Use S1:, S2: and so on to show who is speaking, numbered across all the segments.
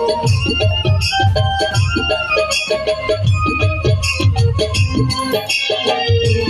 S1: Thank you.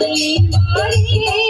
S1: body, body.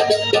S1: Thank you.